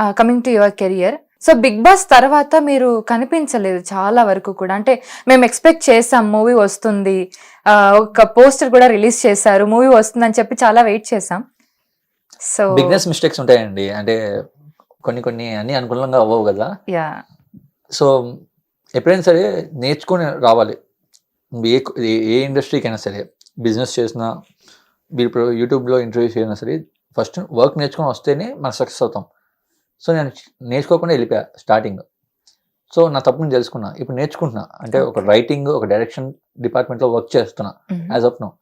Coming to your career so Bigg Boss తర్వాత మీరు కనిపించలేదు చాలా వరకు కూడా. అంటే మేము ఎక్స్పెక్ట్ చేసాం మూవీ వస్తుంది. ఒక పోస్టర్ కూడా రిలీజ్ చేశారు. మూవీ వస్తుంది అని చెప్పి చాలా వెయిట్ చేసాం. సో బిగ్నెస్ మిస్టేక్స్ ఉంటాయండి. అంటే కొన్ని కొన్ని అన్ని అనుకూలంగా అవ్వవు కదా. యా సో ఎప్పుడైనా సరే నేర్చుకొని రావాలి. ఏ ఏ- ఇండస్ట్రీకైనా సరే బిజినెస్ చేసినా మీరు ఇప్పుడు యూట్యూబ్లో ఇంటర్వ్యూ చేసినా సరే ఫస్ట్ వర్క్ నేర్చుకొని వస్తేనే మనం సక్సెస్ అవుతాం. సో నేను నేర్చుకోకుండా వెళ్ళిపోయా స్టార్టింగ్. సో నా తప్పు నేను తెలుసుకున్నా. ఇప్పుడు నేర్చుకుంటున్నా. అంటే ఒక రైటింగ్ ఒక డైరెక్షన్ డిపార్ట్మెంట్లో వర్క్ చేస్తున్నా. As of no.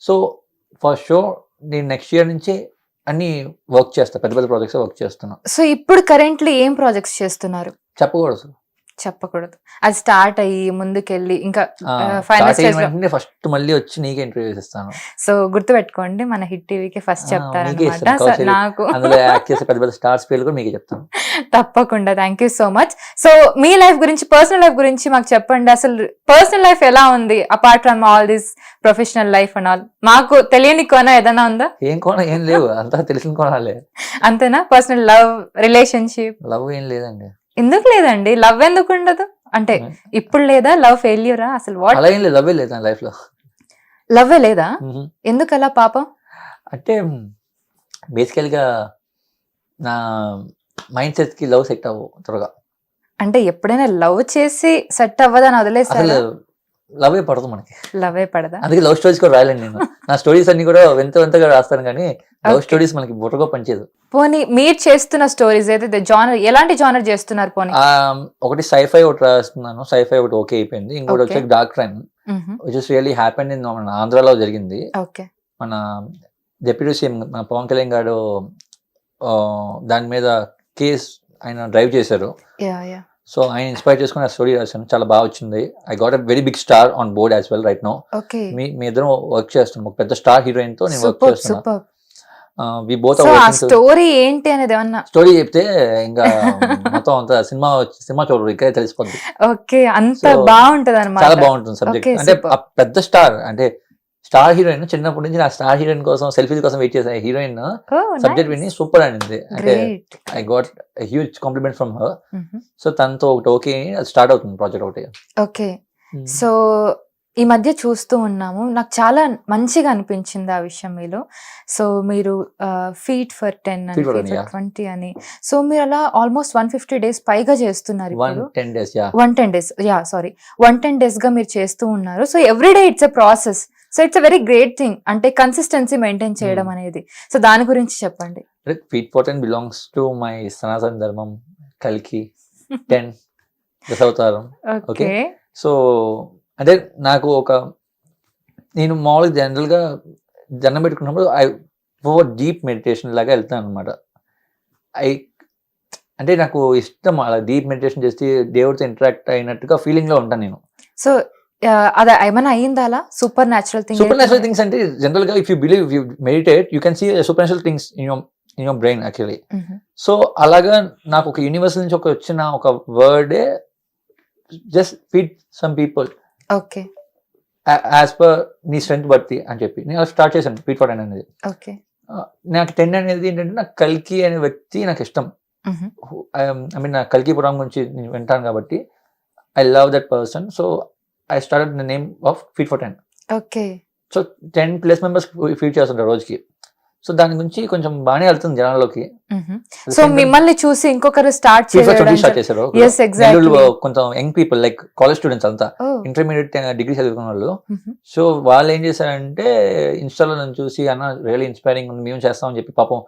So far so నేను నెక్స్ట్ ఇయర్ నుంచి అన్ని వర్క్ చేస్తా. పెద్ద పెద్ద ప్రాజెక్ట్స్ వర్క్ చేస్తున్నా. సో ఇప్పుడు కరెంట్లీ ఏం ప్రాజెక్ట్స్ చేస్తున్నారు? చెప్పకూడదు. చెప్పకూడదు. అది స్టార్ట్ అయ్యి ముందుకెళ్ళి ఇంకా ఫైనల్ ఫస్ట్ మళ్ళీ వచ్చి నీకే ఇంటర్వ్యూస్ ఇస్తాను సో గుర్తుపెట్టుకోండి మన హిట్ టీవీకి ఫస్ట్ చెప్తారనమాట. నాకు పెద్ద పెద్ద స్టార్స్ పేర్లు కూడా మీకే చెప్తాను. తప్పకుండా. Thank you so much so me life గురించి పర్సనల్ లైఫ్ గురించి మాకు చెప్పండి. అసలు పర్సనల్ లైఫ్ ఎలా ఉంది? Apart from all this professional life and all మాకు తెలియని కోన ఏదైనా ఉందా? ఏం కోణం? ఏం లేవు. అంతా తెలిసిన కోణాలే. అంతేనా? పర్సనల్ లవ్ రిలేషన్షిప్ లవ్ ఏం లేదండి. ఎందుకు లేదండి? లవ్ ఎందుకు ఉండదు? అంటే ఇప్పుడు లేదా? లవ్ ఫెయిల్యూరా? అసలు వాట్? అలా ఏం లేదు. లవ్ లేదు నా లైఫ్లో లవ్ లేదా? ఎందుకు అలా పాపం? అంటే బేసికల్గా నా మైండ్ సెట్కి లవ్ సెట్ అవ్వు త్వరగా. అంటే ఎప్పుడైనా లవ్ చేసి సెట్ అవ్వదని అసలు వదిలేసారా లవ్ పడదు మనకి. లవే పడదా? అందుకే లవ్ స్టోరీస్ కూడా రాయలేను నేను. నా స్టోరీస్ అన్ని కూడా వింత వింతగా రాస్తాను కానీ లవ్. స్టోరీస్ మనకి బుర్రగా పనిచేయదు. పోనీ మీరు చేస్తున్న స్టోరీస్ ఏదైతే జానర్ ఎలాంటి జానర్ చేస్తున్నారు పోనీ? ఒకటి సైఫై ఒకటి రాస్తున్నాను. సైఫై ఒకటి ఓకే అయిపోయింది. ఇంకోటి. వచ్చి dark crime which is really happen in మన ఆంధ్రాలో జరిగింది. ఓకే. మన డిప్యూటీ సీఎం మన పవన్ కళ్యాణ్ గారు దాని మీద కేస్ ఆయన డ్రైవ్ చేశారు. Yeah yeah. సో ఆయన ఇన్స్పైర్ చేసుకుని ఆ స్టోరీ రాశాను. చాలా బాగా వచ్చింది. I got a very big star on board as well right no మీ మీ ఇద్దరం వర్క్ చేస్తున్నాం. ఒక పెద్ద స్టార్ హీరోయిన్తో నేను వర్క్ చేస్తున్నా వి బోత్ స్టోరీ ఏంటి అనేది ఏమన్నా? స్టోరీ చెప్తే ఇంకా మొత్తం అంత సినిమా సినిమా చూడరు ఇక్కడే తెలిసిపోద్ది. ఓకే అంత బాగుంటది అనమాట చాలా బాగుంటుంది సబ్జెక్ట్ అంటే పెద్ద స్టార్ అంటే స్టార్ హీరోయిన్ చిన్నప్పటి నుంచి నా స్టార్ హీరోయిన్ కోసం సెల్ఫీ కోసం వెయిట్ చేసే హీరోయిన్ సబ్జెక్ట్ విని సూపర్ అనింది. అంటే I got huge compliment from her so తనతో ఒకటి ఓకే అది స్టార్ట్ అవుతుంది ప్రాజెక్ట్ ఒకటి. ఓకే సో ఈ మధ్య చూస్తూ ఉన్నాము. నాకు చాలా మంచిగా అనిపించింది ఆ విషయం మీలో. సో మీరు ఫీట్ ఫర్ టెన్ అని Feet for feed 10, for yeah. Twenty అని. సో మీరు అలా ఆల్మోస్ట్ వన్ ఫిఫ్టీ డేస్ పైగా చేస్తున్నారు వన్ ఇప్పుడు ten days yeah one ten days yeah sorry one ten డేస్గా మీరు చేస్తూ ఉన్నారు. So every day it's a process so it's a very great thing అంటే కన్సిస్టెన్సీ మెయింటైన్ చేయడం Hmm. అనేది. సో దాని గురించి చెప్పండి. Feed for ten belongs to my Sanatana ధర్మం కల్కి టెన్ దశావతారం ఓకే సో అంటే నాకు ఒక నేను మామూలుగా జనరల్గా దండం పెట్టుకున్నప్పుడు ఐ ఓవర్ డీప్ మెడిటేషన్ లాగా వెళ్తాను అనమాట ఐ అంటే నాకు ఇష్టం అలా డీప్ మెడిటేషన్ చేసి దేవుడితో ఇంటరాక్ట్ అయినట్టుగా ఫీలింగ్లో ఉంటాను నేను. సో అది ఏమైనా అయ్యిందా అలా? Supernatural thing supernatural things అంటే జనరల్గా if you believe you meditate you can see supernatural things in your in your brain actually so అలాగా నాకు ఒక యూనివర్స్ నుంచి ఒక వచ్చిన ఒక వర్డే just feed some people okay. As per నీ స్ట్రెంత్ బట్టి అని చెప్పి. నేను స్టార్ట్ చేశాను ఫీట్ ఫర్ అనేది. ఓకే. నాకు టెన్ అనేది ఏంటంటే నాకు కల్కి అనే వ్యక్తి నాకు ఇష్టం. ఐ మీన్ నా కల్కి పురాణం గురించి నేను వింటాను కాబట్టి I love that person so I start the name of feed for ten okay so ten plus members feed చేస్తుంటారు రోజుకి. సో దాని గురించి కొంచెం బాగానే వెళ్తుంది జనాల్లోకి. సో మిమ్మల్ని చూసి ఇంకొకరు స్టార్ట్ ఫీట్ స్టార్ట్ చేశారు. కొంత young people like college students అంతా. ఇంటర్మీడియట్ డిగ్రీ చదువుకున్న వాళ్ళు. సో వాళ్ళు ఏం చేశారంటే ఇన్స్టాలో నన్ను చూసి అన్న రియల్లీ ఇన్స్పైరింగ్ మేము చేస్తామని చెప్పి పాపం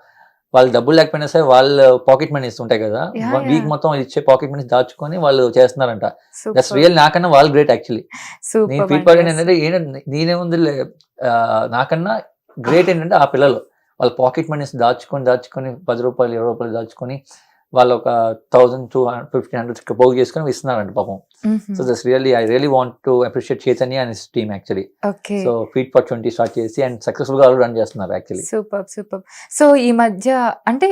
వాళ్ళు డబ్బులు లేకపోయినా సరే వాళ్ళు పాకెట్ మనీ ఇస్తుంటాయి కదా. వీక్. మొత్తం ఇచ్చే పాకెట్ మనీ దాచుకొని వాళ్ళు చేస్తున్నారంట. దట్స్ రియల్ నాకన్నా వాళ్ళు గ్రేట్ యాక్చువల్లీ నేను ఫీడ్ పాకెట్ ఏంటంటే ఏంటంటే నేనేముంది నాకన్నా గ్రేట్ ఏంటంటే ఆ పిల్లలు. వాళ్ళ పాకెట్ మనీస్ దాచుకొని దాచుకొని పది రూపాయలు ఇరవై రూపాయలు దాచుకొని వాళ్ళు ఒక thousand two hundred fifteen hundred పోగు చేసుకొని ఇస్తున్నారంట పాపం. So this really I really want to appreciate Chaitanya and his team actually okay so feed for twenty start చేసి అండ్ సక్సెస్ఫుల్గా రన్ చేస్తున్నారు యాక్చువల్లీ సూపర్ సూపర్ సో ఈ మధ్య అంటే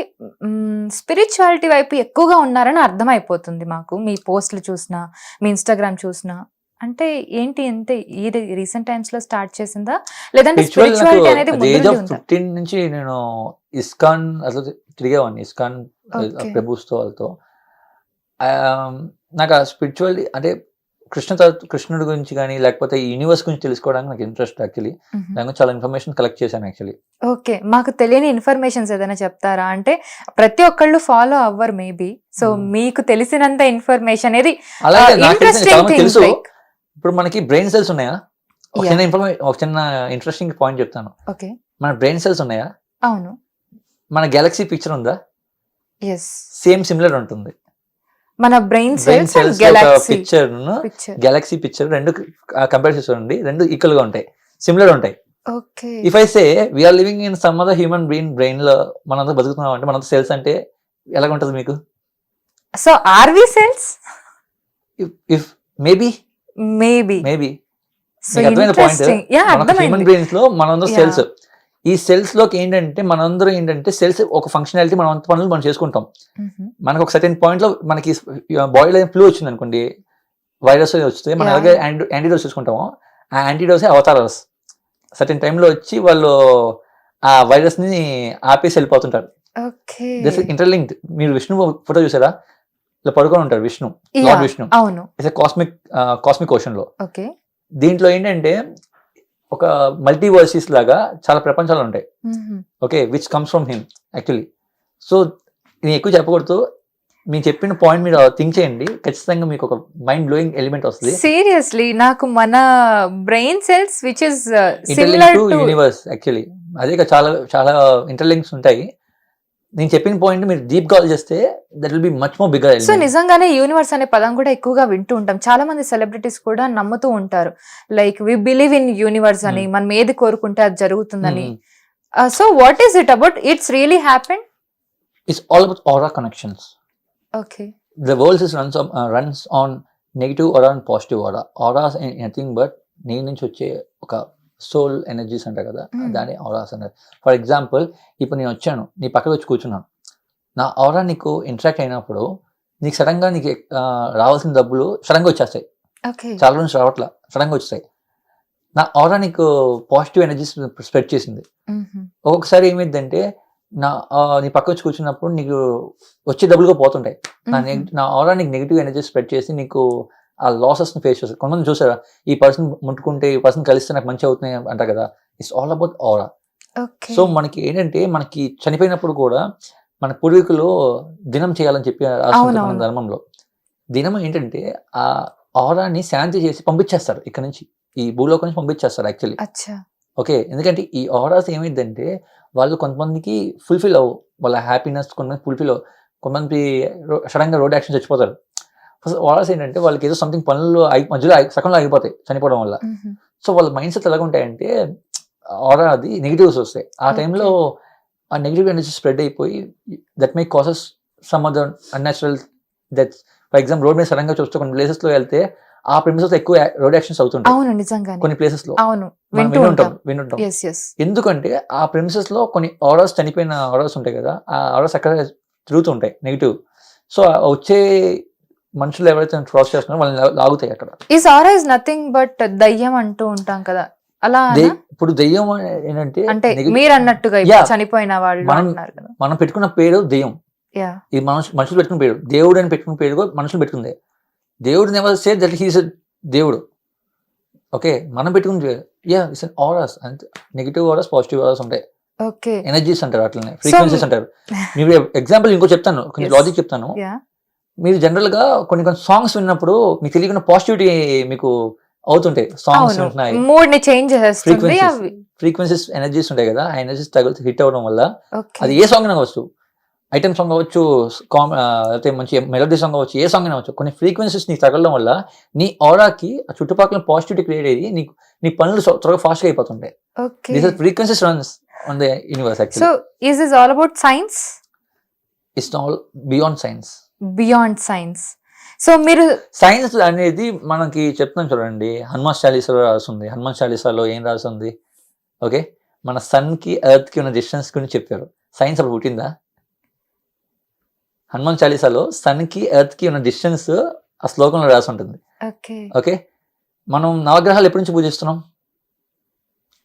స్పిరిచువాలిటీ వైపు ఎక్కువగా ఉన్నారని అర్థమైపోతుంది మాకు. మీ పోస్టులు చూసినా మీ ఇన్స్టాగ్రామ్ చూసినా. అంటే ఏంటి అంటే ఈ రీసెంట్ టైమ్స్లో స్టార్ట్ చేసిందా? లేదంటే స్పిరిచువాలిటీ అనేది ఫిఫ్టీన్ నుంచి నేను ఇస్కాన్ అసలు తిరిగేవాడిని. ఇస్కాన్ Okay. ప్రభుత్వ వాళ్ళతో. ఆ, నాకు ఆ స్పిరిచువల్ అంటే కృష్ణ కృష్ణుడి గురించి కానీ లేకపోతే ఈ యూనివర్స్ గురించి తెలుసుకోవడానికి నాకు ఇంట్రెస్ట్ యాక్చువల్లీ గురించి చాలా ఇన్ఫర్మేషన్ కలెక్ట్ చేశాను యాక్చువల్లీ ఓకే. మాకు తెలియని ఇన్ఫర్మేషన్స్ ఏదైనా చెప్తారా? అంటే ప్రతి ఒక్కళ్ళు ఫాలో అవ్వరు మేబీ సో. మీకు తెలిసినంత ఇన్ఫర్మేషన్ అనేది తెలుసు. ఇప్పుడు మనకి బ్రెయిన్ సెల్స్ ఉన్నాయా? ఒక. చిన్న ఇన్ఫర్మేషన్ ఒక చిన్న ఇంట్రెస్టింగ్ పాయింట్ చెప్తాను. ఓకే. మన బ్రెయిన్ సెల్స్ ఉన్నాయా? అవును. మన గెలాక్సీ పిక్చర్ ఉందా? సేమ్ సిమిలర్ ఉంటుంది. మన brain cells picture galaxy picture రెండు కంపేర్ చేసి రెండు ఈక్వల్గా ఉంటాయి. సిమిలర్ ఉంటాయి. If I say we are living in some other human brain బ్రెయిన్లో మనంతా బతుకుతున్నాం అంటే మనంతా సెల్స్ అంటే ఎలాగ ఉంటుంది మీకు so are we cells if maybe maybe maybe అర్థమైన పాయింట్ ఇంట్రెస్టింగ్ యా హ్యూమన్ బ్రెయిన్స్లో మనందరం. సెల్స్ ఈ సెల్స్లోకి ఏంటంటే మనందరం ఏంటంటే సెల్స్ ఒక ఫంక్షనాలిటీ మనం అంత పనులు మనం చేసుకుంటాం. మనకు ఒక సర్టెన్ పాయింట్లో మనకి బాడీలో ఫ్లూ వచ్చింది అనుకోండి వైరస్ వస్తే మనం. అలాగే యాంటీడోస్ చూసుకుంటాము. ఆ యాంటీడోస్ అవతారస్ సర్టెన్ టైంలో వచ్చి వాళ్ళు ఆ వైరస్ని ఆపేసి వెళ్ళిపోతుంటారు. దిస్ ఇంటర్లింక్డ్ మీరు విష్ణు ఫోటో చూసారా? ఇలా పడుకొని ఉంటారు Vishnu lord Vishnu. It's cosmic cosmic ఓషన్లో. Okay. దీంట్లో ఏంటంటే ఒక మల్టీవర్సెస్ లాగా చాలా ప్రపంచాలు ఉంటాయి. Okay which comes from him actually so నేను ఎక్కువ చెప్పకూడదు. మీరు చెప్పిన పాయింట్ మీరు థింక్ చేయండి. ఖచ్చితంగా మీకు ఒక మైండ్ బ్లోయింగ్ ఎలిమెంట్ వస్తుంది. సీరియస్లీ నాకు మన brain cells which is similar to universe actually అదే చాలా చాలా ఇంటర్లింక్స్ ఉంటాయి. నేను చెప్పిన పాయింట్ మీరు డీప్ కాల్ చేస్తే that will be much more bigger so నిజంగానే యూనివర్స్ అనే పదం కూడా ఎక్కువగా వింటూ ఉంటాం. చాలా మంది సెలబ్రిటీస్ కూడా నమ్ముతూ ఉంటారు. Like we believe in universe అని Hmm. మనం ఏది కోరుకుంటే అది జరుగుతుందని. So what is it about it's really happen it's all about aura connections okay is runs on, uh, runs on negative or on positive aura auras nothing but నేను నుంచి వచ్చే ఒక సోల్ ఎనర్జీస్ అంటారు కదా Mm. దాని auras అంటారు for example ఇప్పుడు నేను వచ్చాను నీ పక్కకు వచ్చి కూర్చున్నాను. నా ఆరా నీకు ఇంటరాక్ట్ అయినప్పుడు నీకు సడన్గా నీకు రావాల్సిన డబ్బులు సడన్గా వచ్చేస్తాయి. చాలా నుంచి రావట్లా సడన్గా వచ్చేస్తాయి. నా ఆరా నీకు పాజిటివ్ ఎనర్జీస్ స్ప్రెడ్ చేసింది. ఒక్కొక్కసారి ఏమైందంటే నా నీ పక్క వచ్చి కూర్చున్నప్పుడు నీకు వచ్చే డబ్బులుగా పోతుంటాయి. నా నా ఆరా నీకు నెగిటివ్ ఎనర్జీ స్ప్రెడ్ చేసి నీకు ఆ లాసెస్ని ఫేస్ చేస్తారు. కొంతమంది చూసారా? ఈ పర్సన్ ముట్టుకుంటే ఈ పర్సన్ కలిస్తే నాకు మంచి అవుతున్నాయి అంటారు కదా? It's all about aura so మనకి ఏంటంటే మనకి చనిపోయినప్పుడు కూడా మన పూర్వీకులు దినం చేయాలని చెప్పి మన. ధర్మంలో. దినం ఏంటంటే ఆ ఆరాని శాంతి చేసి పంపించేస్తారు ఇక్కడ నుంచి. ఈ భూలోకం నుంచి పంపించేస్తారు యాక్చువల్లీ ఓకే ఎందుకంటే ఈ ఆరాస్ ఏమైందంటే వాళ్ళు కొంతమందికి ఫుల్ఫిల్ అవ్వు. వాళ్ళ హ్యాపీనెస్ కొంతమంది ఫుల్ఫిల్ అవ్వు. కొంతమంది సడన్గా రోడ్ యాక్షన్ చచ్చిపోతారు. ఆరాస్ ఏంటంటే వాళ్ళకి ఏదో సంథింగ్ పనులు మధ్యలో సగంలో ఆగిపోతాయి చనిపోవడం వల్ల. సో వాళ్ళ మైండ్ సెట్ ఎలాగ ఉంటాయంటే ఆరా అది నెగిటివ్స్ వస్తాయి. ఆ. టైంలో ఆ నెగిటివ్ ఎనర్జీ స్ప్రెడ్ అయిపోయి that may causes some other unnatural deaths for example road మీద సడన్గా చూస్తే కొన్ని ప్లేసెస్లో వెళ్తే ఆ ప్రెమిసెస్ ఎక్కువ రోడ్ యాక్షన్స్ అవుతుంటాయి. అవును కొన్ని ప్లేసెస్లో అవును ఎందుకంటే ఆ ప్రెమిసెస్లో కొన్ని ఆర్డర్స్ చనిపోయిన ఆర్డర్స్ ఉంటాయి కదా ఆ ఆర్డర్స్ అక్కడ తిరుగుతుంటాయి నెగిటివ్ సో వచ్చే మనుషులు ఎవరైతే క్రాస్ చేస్తున్నారో వాళ్ళని లాగుతాయి అక్కడ. Is or is nothing but దయ్యం అంటూ ఉంటాం కదా. అలా ఇప్పుడు దెయ్యం ఏంటంటే అంటే మీరు అన్నట్టుగా. చనిపోయిన వాళ్ళు మనం- పెట్టుకున్న పేరు దెయ్యం. యా ఇది మనుషు మనుషులు పెట్టుకున్న పేరు. దేవుడు అని పెట్టుకున్న పేరు మనుషులు పెట్టుకుందే. దేవుడు నెవర్ సే దట్ హీస్ దేవుడు. ఓకే మనం పెట్టుకున్న పేరు యా ఇట్స్ ఆరస్ అంతే నెగిటివ్ ఆరస్ పాజిటివ్ ఆరస్ ఉంటాయి. ఓకే ఎనర్జీస్ అంటారు అట్లనే ఫ్రీక్వెన్సీస్ అంటారు. మీరు ఎగ్జాంపుల్ ఇంకో చెప్తాను. కొంచెం. లాజిక్ చెప్తాను. మీరు జనరల్గా కొన్ని కొన్ని సాంగ్స్ విన్నప్పుడు మీకు తెలియకుండా పాజిటివిటీ మీకు అవుతుంటాయి. సాంగ్స్ ఉంటున్నాయి. మూడ్ని చేంజ్ చేస్తుంది ఫ్రీక్వెన్సీస్ ఎనర్జీస్ ఉంటాయి కదా ఆ ఎనర్జీస్ తగిలి హిట్ అవ్వడం వల్ల అది ఏ సాంగ్ అయినా అవ్వచ్చు. ఐటమ్ సాంగ్ అవ్వచ్చు కామ్ అయితే మంచి మెలోడీ సాంగ్ అవ్వచ్చు ఏ సాంగ్ అవ్వచ్చు. కొన్ని ఫ్రీక్వెన్సీస్ నీకు తగలడం వల్ల నీ ఆరాకి ఆ చుట్టుపక్కల పాజిటివిటీ క్రియేట్ అయ్యి నీకు నీ పనులు త్వరగా ఫాస్ట్గా అయిపోతుంటాయి. This frequencies runs on the universe so is is all about science it's all beyond science beyond science so మీరు సైన్స్ అనేది మనకి చెప్తాం చూడండి. హనుమాన్ చాలీసాలో రాస్తుంది హనుమాన్ చాలీసాలో ఏం రాస్తుంది ఓకే? మన సన్కి ఎర్త్కి ఉన్న డిస్టెన్స్ గురించి చెప్పారు. సైన్స్ అప్పుడు పుట్టిందా? హనుమాన్ చాలీసాలో సన్కి ఎర్త్కి ఉన్న డిస్టెన్స్ ఆ శ్లోకంలో రాసి ఉంటుంది ఓకే. ఓకే? మనం నవగ్రహాలు ఎప్పటి నుంచి పూజిస్తున్నాం?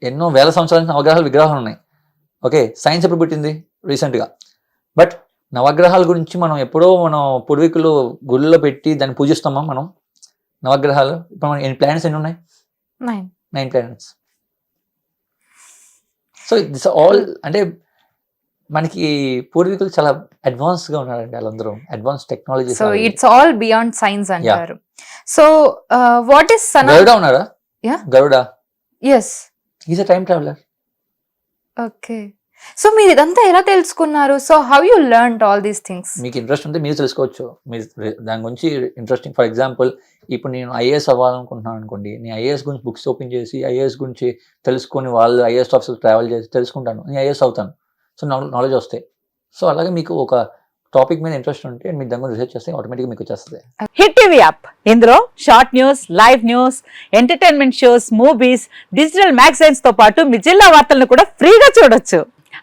ఎన్నో వేల సంవత్సరాల నుంచి నవగ్రహాలు విగ్రహాలు ఉన్నాయి. ఓకే? సైన్స్ ఎప్పుడు పుట్టింది? రీసెంట్గా బట్ నవగ్రహాల గురించి మనం ఎప్పుడో మనం పూర్వీకులు గుళ్ళలో పెట్టి దాన్ని పూజిస్తామా మనం? నవగ్రహాలు? ఇప్పుడు మన ఎన్ని ప్లానెట్స్ ఎన్ని ఉన్నాయి? Nine planets so this all అంటే మనకి పూర్వీకులు చాలా అడ్వాన్స్గా ఉన్నారండి వాళ్ళందరూ. Advance technology so it's all beyond science అంటారు. సో వాట్ ఈస్ సనా గరుడ ఉన్నారా Yeah. Garuda. Yes is a time traveller okay so మీరు ఇదంతా ఎలా తెలుసుకున్నారు? So how you learn all these things మీకు ఇంట్రెస్ట్ ఉంటే మీరు తెలుసుకోవచ్చు. రి- దాని గురించి ఇంట్రెస్టింగ్ ఫర్ ఎగ్జాంపుల్ ఇప్పుడు నేను ఐఏఎస్ అవ్వాలనుకుంటున్నాను అనుకోండి. నేను ఐఏఎస్ గురించి బుక్స్ ఓపెన్ చేసి ఐఏఎస్ గురించి తెలుసుకొని వాళ్ళు ఐఏఎస్ ఆఫీసర్ ట్రావెల్ చేసి తెలుసుకుంటాను. నేను ఐఏఎస్ అవుతాను. సో నాలెడ్జ్ వస్తాయి. సో అలాగే మీకు ఒక టాపిక్ మీద ఇంట్రెస్ట్ ఉంటే మీరు దాని గురించి రీసెర్చ్ చేస్తే ఆటోమేటిక్గా మీకు వచ్చేస్తుంది. హిట్ టీవీ యాప్ ఇందులో short news live news entertainment shows movies digital మ్యాగజైన్స్తో పాటు మీ జిల్లా వార్తలను కూడా ఫ్రీగా చూడొచ్చు.